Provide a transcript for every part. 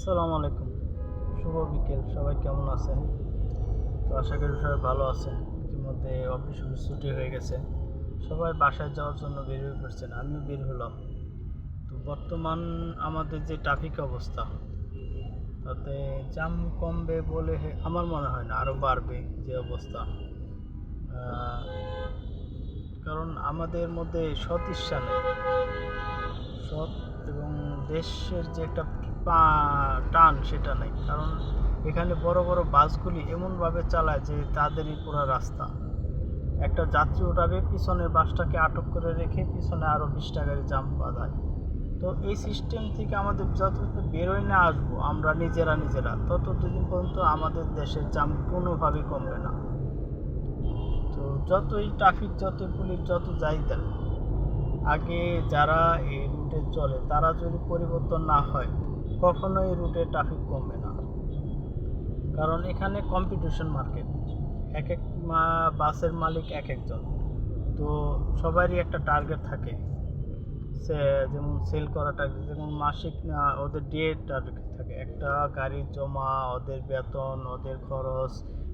আসসালামু আলাইকুম। শুভ বিকেল, সবাই কেমন আছেন? তো আশা করি সবাই ভালো আছেন। ইতিমধ্যে অফিস ছুটি হয়ে গেছে। সবাই বাসায় যাওয়ার জন্য বের হয়ে পড়ছেন, আমিও বের হলাম। তো বর্তমান আমাদের যে ট্রাফিক অবস্থা, তাতে জাম কমবে বলে আমার মনে হয় না আরও বাড়বে যে অবস্থা। কারণ আমাদের মধ্যে সৎ ইচ্ছা নেই সৎ এবং দেশের যে একটা টান সেটা নেই। কারণ এখানে বড় বড় বাসগুলি এমনভাবে চালায় যে তাদেরই পুরো রাস্তা। একটা যাত্রী ওঠাবে পিছনের বাসটাকে আটক করে রেখে পিছনে আরও বিশটা গাড়ি জাম বাঁধায়। তো এই সিস্টেম থেকে আমাদের যত বেরোয় না আসব, আমরা নিজেরা নিজেরা, ততদিন পর্যন্ত আমাদের দেশের জাম কোনোভাবেই কমবে না। তো যতই ট্রাফিক যতই পুলিশ যত যাই দেন, আগে যারা এই রুটে চলে, তারা যদি পরিবর্তন না হয় কখনো এই রুটে ট্রাফিক কমবে না। কারণ এখানে কম্পিটিশন মার্কেট এক এক বাসের মালিক এক একজন। তো সবারই একটা টার্গেট থাকে। সে যেমন সেল করা টার্গেট যেমন মাসিক ওদের ডে টার্গেট থাকে। একটা গাড়ির জমা, ওদের বেতন, ওদের খরচ,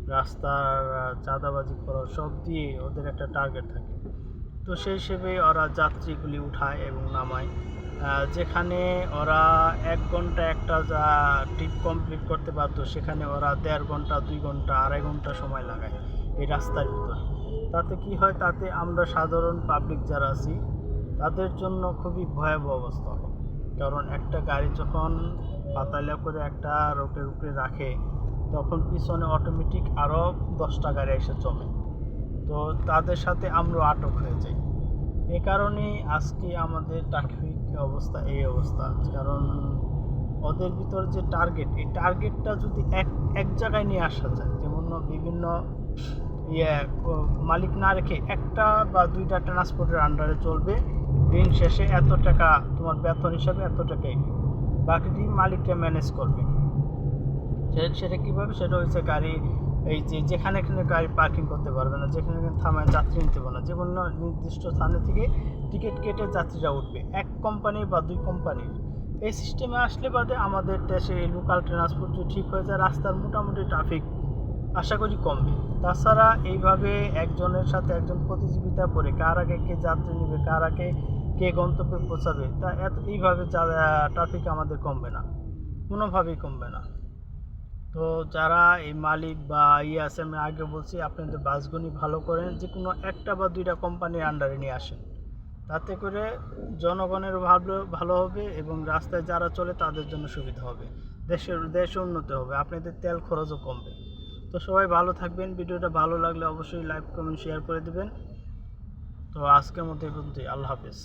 রাস্তার চাঁদাবাজি খরচ, সব দিয়ে ওদের একটা টার্গেট থাকে। তো সেই হিসেবে ওরা যাত্রীগুলি উঠায় এবং নামায়। যেখানে ওরা এক ঘণ্টা একটা যা ট্রিপ কমপ্লিট করতে পারতো সেখানে ওরা দেড় ঘণ্টা, দুই ঘণ্টা, আড়াই ঘণ্টা সময় লাগায় এই রাস্তার ভিতরে। তাতে কি হয়, তাতে আমরা সাধারণ পাবলিক যারা আছি, তাদের জন্য খুবই ভয়াবহ অবস্থা হয়। কারণ একটা গাড়ি যখন পাতালা করে একটা রোডের উপরে রাখে, তখন পিছনে অটোমেটিক আরও দশটা গাড়ি এসে জমে। তো তাদের সাথে আমরা আটক হয়ে যাই। এ কারণেই আজকে আমাদের ট্রাফিক অবস্থা এই অবস্থা কারণ ওদের ভিতর যে টার্গেট এই টার্গেটটা যদি এক এক জায়গায় নিয়ে আসা যায়, যেমন বিভিন্ন ইয়ে মালিক না রেখে একটা বা দুইটা ট্রান্সপোর্টের আন্ডারে চলবে, দিন শেষে এত টাকা তোমার বেতন হিসাবে এত টাকাই। বাকিটি মালিকটা ম্যানেজ করবে। সেটা কীভাবে? সেটা হচ্ছে গাড়ি এই যে যেখানে এখানে গাড়ি পার্কিং করতে পারবে না, যেখানে থামায় যাত্রী নিতে পারবে না, যে কোনো নির্দিষ্ট স্থানে থেকে টিকিট কেটে যাত্রীরা উঠবে, এক কোম্পানি বা দুই কোম্পানির এই সিস্টেমে আসলে বাদে আমাদের দেশে লোকাল ট্রান্সপোর্ট ঠিক হয়ে যায়, রাস্তার মোটামুটি ট্রাফিক আশা করি কমবে। তাছাড়া এইভাবে একজনের সাথে একজন প্রতিযোগিতা করে কার আগে কে যাত্রী নেবে, কার আগে কে গন্তব্যে পৌঁছাবে, তা এত এইভাবে ট্রাফিক আমাদের কমবে না, কোনোভাবেই কমবে না। তো যারা এই মালিক বা ইয়ে আছে, আমি আগে বলছি আপনাদের বাসগুলি ভালো করেন, যে কোনো একটা বা দুইটা কোম্পানির আন্ডারে নিয়ে আসেন। তাতে করে জনগণের ভালো ভালো হবে এবং রাস্তায় যারা চলে তাদের জন্য সুবিধা হবে। দেশের দেশে উন্নত হবে, আপনাদের তেল খরচও কমবে। তো সবাই ভালো থাকবেন, ভিডিওটা ভালো লাগলে অবশ্যই লাইক কমেন্ট শেয়ার করে দেবেন। তো আজকের মতো এই পর্যন্তই, আল্লাহ হাফেজ।